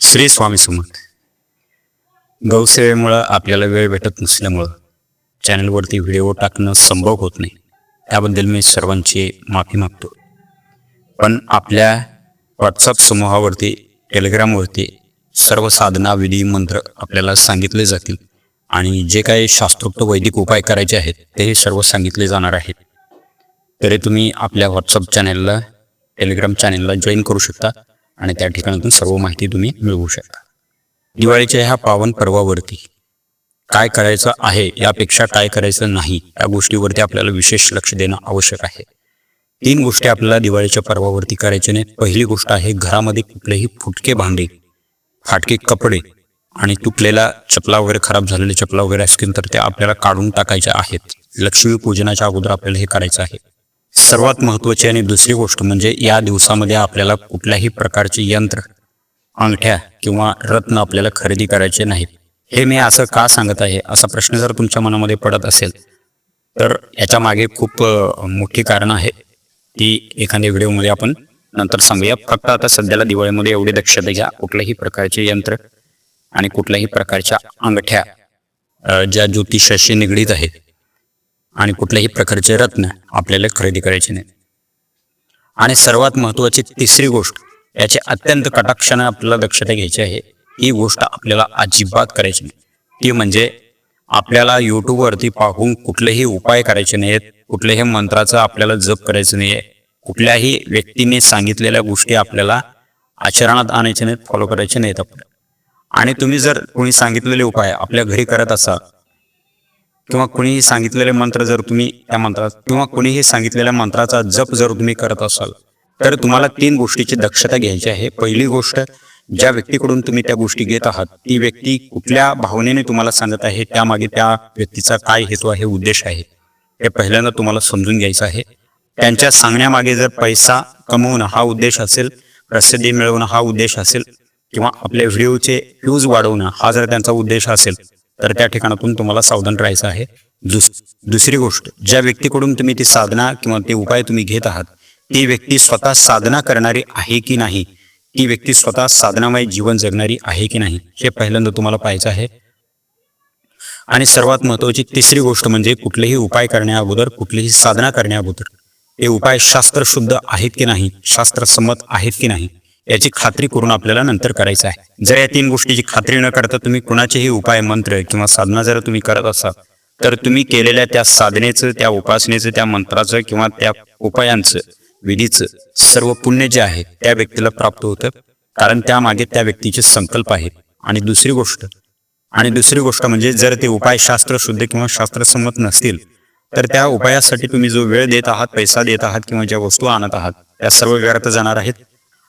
श्री स्वामी समर्थ गौसेवेमुळं आपल्याला वेळ भेटत नसल्यामुळं चॅनलवरती व्हिडिओ टाकणं संभव होत नाही. त्याबद्दल मी सर्वांची माफी मागतो. पण आपल्या व्हॉट्सअप समूहावरती टेलिग्रामवरती सर्व साधना विधी मंत्र आपल्याला सांगितले जातील आणि जे काही शास्त्रोक्त वैदिक उपाय करायचे आहेत ते सर्व सांगितले जाणार आहेत. तरी तुम्ही आपल्या व्हॉट्सअप चॅनेलला टेलिग्राम चॅनेलला जॉईन करू शकता. आणि त्या ठिकाणातून सर्व माहिती तुम्ही मिळवू शकता. दिवाळीच्या ह्या पावन पर्वावरती काय करायचं आहे यापेक्षा काय करायचं नाही या गोष्टीवरती आपल्याला विशेष लक्ष देणं आवश्यक आहे. तीन गोष्टी आपल्याला दिवाळीच्या पर्वावरती करायच्या नाहीत. पहिली गोष्ट आहे घरामध्ये कुठलेही फुटके भांडे फाटके कपडे आणि तुटलेला चपला वगैरे खराब झालेले चपला वगैरे असतील तर ते आपल्याला काढून टाकायच्या आहेत. लक्ष्मी पूजनाच्या अगोदर आपल्याला हे करायचं आहे. सर्वात महत्त्वाची आणि दुसरी गोष्ट म्हणजे या दिवसामध्ये आपल्याला कुठल्याही प्रकारचे यंत्र अंगठ्या किंवा रत्न आपल्याला खरेदी करायचे नाहीत. हे मी असं का सांगत आहे? असा प्रश्न जर तुमच्या मनामध्ये पडत असेल तर याच्या मागे खूप मोठी कारण आहे. ती एखाद्या व्हिडिओमध्ये आपण नंतर सांगूया. फक्त आता सध्याला दिवाळीमध्ये एवढी दक्षता घ्या. कुठल्याही प्रकारचे यंत्र आणि कुठल्याही प्रकारच्या अंगठ्या ज्या ज्योतिषाशी निगडीत आहेत आणि कुठल्याही प्रकारचे रत्न आपल्याला खरेदी करायचे नाही आणि सर्वात महत्त्वाची तिसरी गोष्ट याची अत्यंत कटाक्षाने आपल्याला दक्षता घ्यायची आहे ही गोष्ट आपल्याला अजिबात करायची नाही. ती म्हणजे आपल्याला यूट्यूबवरती पाहून कुठलेही उपाय करायचे नाहीत कुठल्याही मंत्राचा आपल्याला जप करायचं नाही कुठल्याही व्यक्तीने सांगितलेल्या गोष्टी आपल्याला आचरणात आणायचे नाहीत फॉलो करायचे नाहीत आपल्या आणि तुम्ही जर कोणी सांगितलेले उपाय आपल्या घरी करत असाल किंवा कुणीही सांगितलेले मंत्र जर तुम्ही त्या मंत्रात किंवा कुणीही सांगितलेल्या मंत्राचा जप जर तुम्ही करत असाल तर तुम्हाला तीन गोष्टीची दक्षता घ्यायची आहे. पहिली गोष्ट ज्या व्यक्तीकडून तुम्ही त्या गोष्टी घेत आहात ती व्यक्ती कुठल्या भावनेने तुम्हाला सांगत आहे त्यामागे त्या व्यक्तीचा काय हेतू आहे उद्देश आहे हे पहिल्यांदा तुम्हाला समजून घ्यायचं आहे. त्यांच्या सांगण्यामागे जर पैसा कमवणं हा उद्देश असेल प्रसिद्धी मिळवणं हा उद्देश असेल किंवा आपल्या व्हिडिओचे व्ह्यूज वाढवणं हा जर त्यांचा उद्देश असेल तर त्या ठिकाणातून तुम्हाला सावधान राहायचं आहे. दुस दुसरी गोष्ट ज्या व्यक्तीकडून तुम्ही ती साधना किंवा ते उपाय तुम्ही घेत आहात ती व्यक्ती स्वतः साधना करणारी आहे की नाही? ती व्यक्ती स्वतः साधनामय जीवन जगणारी आहे की नाही? हे पहिल्यांदा तुम्हाला पाहायचं आहे. आणि सर्वात महत्वाची तिसरी गोष्ट म्हणजे कुठलेही उपाय करण्या अगोदर कुठलीही साधना करण्या अगोदर हे उपाय शास्त्रशुद्ध आहेत की नाही? शास्त्रसंमत आहेत की नाही? याची खात्री करून आपल्याला नंतर करायचं आहे. जर या तीन गोष्टीची खात्री न करता तुम्ही कुणाचेही उपाय मंत्र किंवा साधना जर तुम्ही करत असाल तर तुम्ही केलेल्या त्या साधनेचं त्या उपासनेचं त्या मंत्राचं किंवा त्या उपायांचं विधीचं सर्व पुण्य जे आहे त्या व्यक्तीला प्राप्त होतं. कारण त्यामागे त्या व्यक्तीचे संकल्प आहेत. आणि दुसरी गोष्ट आणि दुसरी गोष्ट म्हणजे जर ते उपाय शास्त्र शुद्ध किंवा शास्त्रसंमत नसतील तर त्या उपायासाठी तुम्ही जो वेळ देत आहात पैसा देत आहात किंवा ज्या वस्तू आणत आहात त्या सर्व व्यर्थ जाणार आहेत.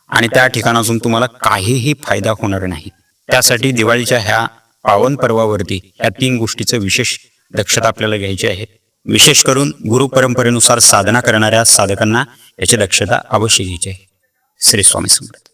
आणि त्या ठिकाणातून तुम्हाला काहीही फायदा होणार नाही. त्यासाठी दिवाळीच्या ह्या पावन पर्वावरती या तीन गोष्टीचं विशेष दक्षता आपल्याला घ्यायची आहे. विशेष करून गुरु परंपरेनुसार साधना करणाऱ्या साधकांना याची दक्षता अवश्य घ्यायची आहे. श्री स्वामी समर्थ.